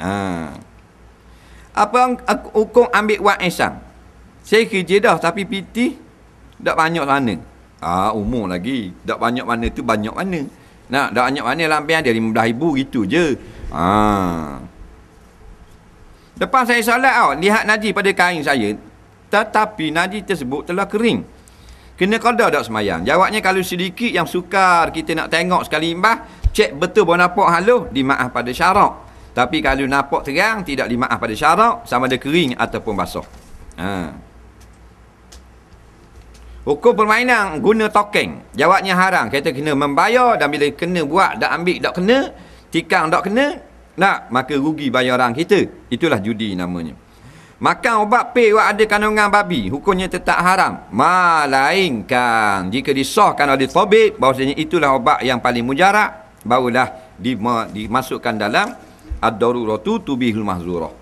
Ha. Apa hukum ambil wang esang? Saya kerja dah tapi PT tak banyak mana. Ah umur lagi. Tak banyak mana tu banyak mana. Nak tak banyak mana lampian dia 15,000 gitu je. Ah. Lepas saya solat tau, lihat naji pada kain saya. Tetapi naji tersebut telah kering. Kena qada tak semayang? Jawabnya kalau sedikit yang sukar kita nak tengok sekali imbah, cek betul nampak halus, dimaaf pada syarak. Tapi kalau nampak terang, tidak dimaaf pada syarak, sama ada kering ataupun basah. Ha. Hukum permainan guna tokeng. Jawabnya haram. Kita kena membayar dan bila kena buat, tak ambil, tak kena, tikang tak kena, nak, maka rugi bayaran kita. Itulah judi namanya. Makan ubat pil yang ada kandungan babi, hukumnya tetap haram. Melainkan jika disahkan oleh tabib, bahawasanya itulah ubat yang paling mujarak, barulah dimasukkan dalam ad-daruratu tubihul mahzurah.